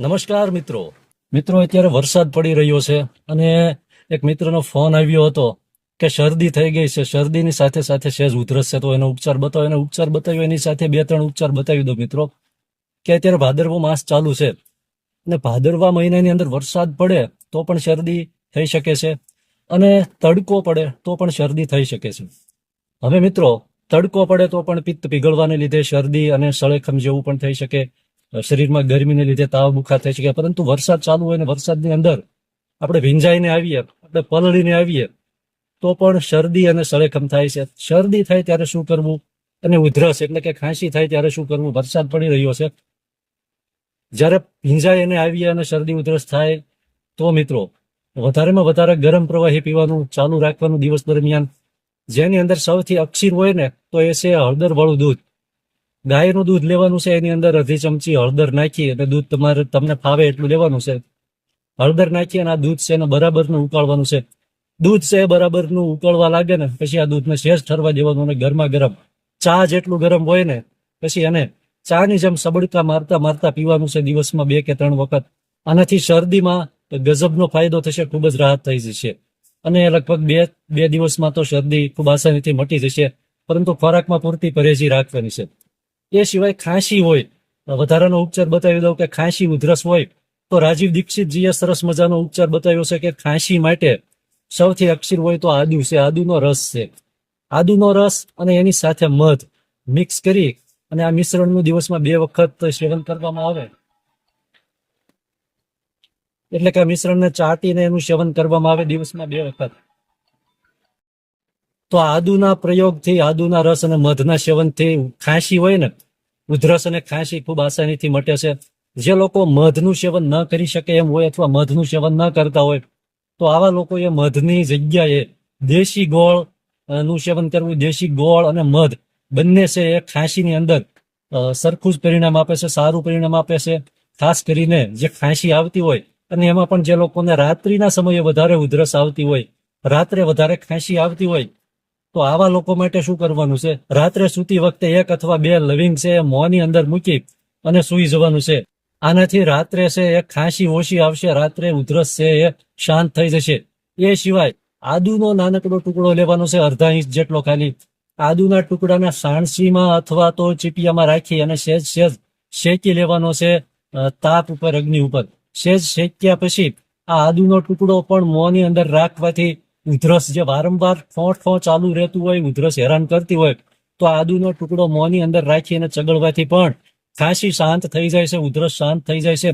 નમસ્કાર મિત્રો. મિત્રો, અત્યારે વરસાદ પડી રહ્યો છે અને એક મિત્રનો ફોન આવ્યો હતો કે શરદી થઈ ગઈ છે. શરદીની સાથે સાથે સહેજ ઉધરસ છે. તો એનો ઉપચાર બતાવો. એનો ઉપચાર બતાવ્યો. એની સાથે બે, ત્રણ ઉપચાર બતાવી દો મિત્રો. કે અત્યારે ભાદરવો માસ ચાલુ છે અને ભાદરવા મહિનાની અંદર વરસાદ પડે તો પણ શરદી થઈ શકે છે અને તડકો પડે તો પણ શરદી થઈ શકે છે. હવે મિત્રો, તડકો પડે તો પણ પિત્ત પીગળવાને લીધે શરદી અને સળેખમ જેવું પણ થઈ શકે શરીરમાં ગરમીને લીધે તાવ બુખાર થઈ શકે પરંતુ વરસાદ ચાલુ હોય ને વરસાદની અંદર આપણે ભીંજાઈને આવીએ, આપણે પલળીને આવીએ, તો પણ શરદી અને સળેખમ થાય છે. શરદી થાય ત્યારે શું કરવું? અને ઉધરસ એટલે કે ખાંસી થાય ત્યારે શું કરવું? વરસાદ પડી રહ્યો છે. જ્યારે ભીંજાઈ અને આવીએ અને શરદી, ઉધરસ થાય, તો મિત્રો, વધારેમાં વધારે ગરમ પ્રવાહી પીવાનું ચાલુ રાખવાનું દિવસ દરમિયાન, જેની અંદર સૌથી અક્ષીર હોય ને, તો એ છે હળદર વાળું દૂધ. ગાયનું દૂધ લેવાનું છે, એની અંદર અડધી ચમચી હળદર નાખી અને દૂધ તમારે, તમને ફાવે એટલું લેવાનું છે. હળદર નાખી અને આ દૂધ છે એને બરાબરનું ઉકાળવાનું છે. દૂધ છે બરાબરનું ઉકળવા લાગે ને, પછી આ દૂધને શેષ ઠરવા દેવાનું અને ગરમા ગરમ ચા જેટલું ગરમ હોય ને, પછી એને ચાની જેમ સબડકા મારતા મારતા પીવાનું છે દિવસમાં બે કે ત્રણ વખત. આનાથી શરદીમાં ગજબનો ફાયદો થશે, ખૂબ જ રાહત થઈ જશે. અને લગભગ બે બે દિવસમાં તો શરદી ખૂબ આસાનીથી મટી જશે, પરંતુ ખોરાકમાં પૂરતી પરેજી રાખવાની છે. એ સિવાય ખાંસી હોય વધારાનો ઉપચાર બતાવી દઉં કે ખાંસી ઉધરસ હોય, તો રાજીવ દીક્ષિતજીએ સરસ મજાનો ઉપચાર બતાવ્યો છે કે ખાંસી માટે સૌથી અક્ષીર હોય તો આદુ છે. આદુનો રસ છે. આદુનો રસ અને એની સાથે મધ મિક્સ કરી અને આ મિશ્રણનું દિવસમાં બે વખત સેવન કરવામાં આવે. એટલે કે આ મિશ્રણને ચાટીને એનું સેવન કરવામાં આવે દિવસમાં બે વખત. તો આદુના પ્રયોગથી, આદુના રસ અને મધના સેવનથી ખાંસી હોય ને, ઉધરસ અને ખાંસી ખૂબ આસાનીથી મટે છે. જે લોકો મધનું સેવન ન કરી શકે એમ હોય અથવા મધનું સેવન ન કરતા હોય, તો આવા લોકોએ મધની જગ્યાએ દેશી ગોળનું સેવન કરવું, દેશી ગોળ અને મધ બંને છે એ ખાંસીની અંદર સરખું જ પરિણામ આપે છે, સારું પરિણામ આપે છે. ખાસ કરીને જે ખાંસી આવતી હોય, અને એમાં પણ જે લોકોને રાત્રિના સમયે વધારે ઉધરસ આવતી હોય, રાત્રે વધારે ખાંસી આવતી હોય તો આવા લોકો માટે શું કરવાનું છે? રાત્રે સૂતી વખતે એક અથવા બે લવિંગ છે એ મોંની અંદર મૂકી અને સૂઈ જવાનું છે. આનાથી રાત્રે છે એ ખાંસી ઓછી આવશે, રાત્રે ઉધરસ છે એ શાંત થઈ જશે. એ સિવાય આદુનો નાનકડો ટુકડો લેવાનો છે અડધા ઇંચ જેટલો ખાલી. આદુના ટુકડાના સાણસીમાં અથવા તો ચીપિયામાં રાખી અને સેજ સેજ શેકી લેવાનો છે તાપ ઉપર, અગ્નિ ઉપર. સેજ શેક્યા પછી આ આદુનો ટુકડો પણ મોંની અંદર રાખવાથી ઉધરસ જે વારંવાર ફોંટ ફો ચાલુ રહેતું હોય, ઉધરસ હેરાન કરતી હોય, તો આદુનો ટુકડો મોંની અંદર રાખી અને ચગળવાથી પણ ખાંસી શાંત થઈ જાય છે, ઉધરસ શાંત થઈ જાય છે.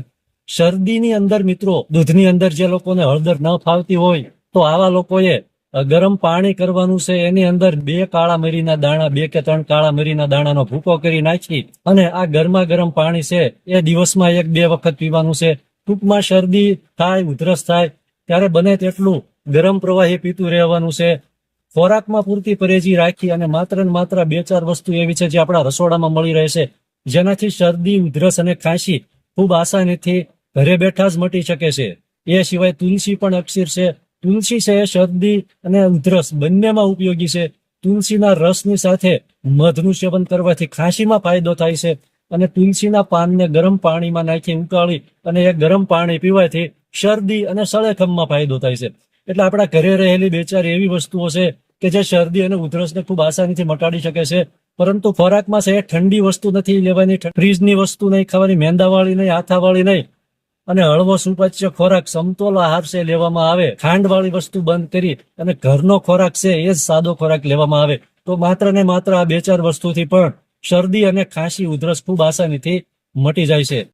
શરદીની અંદર મિત્રો, દૂધની અંદર જે લોકોને હળદર ન ફાવતી હોય, તો આવા લોકોએ ગરમ પાણી કરવાનું છે, એની અંદર બે કાળા મરીના દાણા, બે કે ત્રણ કાળા મરીના દાણાનો ભૂકો કરી નાખી અને આ ગરમા ગરમ પાણી છે, એ દિવસમાં એક બે વખત પીવાનું છે. ટૂંકમાં શરદી થાય, ઉધરસ થાય, ત્યારે બને તેટલું ગરમ પ્રવાહી પીતું રહેવાનું છે. ખોરાકમાં પૂરતી પરેજી રાખી અને માત્ર ને માત્ર બે ચાર વસ્તુ એવી છે જે આપણા રસોડામાં મળી રહે છે. જેનાથી શરદી, ઉધરસ અને ખાંસી ખૂબ આસાનીથી ઘરે બેઠા જ મટી શકે છે. એ સિવાય તુલસી પણ અક્ષીર છે. તુલસી છે એ શરદી અને ઉધરસ બંનેમાં ઉપયોગી છે. તુલસીના રસની સાથે મધનું સેવન કરવાથી ખાંસીમાં ફાયદો થાય છે અને તુલસીના પાનને ગરમ પાણીમાં નાખી ઉકાળી અને એ ગરમ પાણી પીવાથી શરદી અને સળેખમમાં ફાયદો થાય છે. એટલે આપણા ઘરે રહેલી બે ચાર એવી વસ્તુઓ છે કે જે શરદી અને ઉધરસને ખૂબ આસાનીથી મટાડી શકે છે. પરંતુ ખોરાકમાં છે, ઠંડી વસ્તુ નથી લેવાની ફ્રીજની વસ્તુ નહીં ખાવાની, મેંદાવાળી નહીં, આથાવાળી નહીં. અને હળવો સુપાચ્ય ખોરાક, સમતોલ આહાર છે લેવામાં આવે. ખાંડવાળી વસ્તુ બંધ કરી અને ઘરનો ખોરાક છે એ જ સાદો ખોરાક લેવામાં આવે. તો માત્ર ને માત્ર આ બે ચાર વસ્તુથી પણ શરદી અને ખાંસી, ઉધરસ ખૂબ આસાનીથી મટી જાય છે.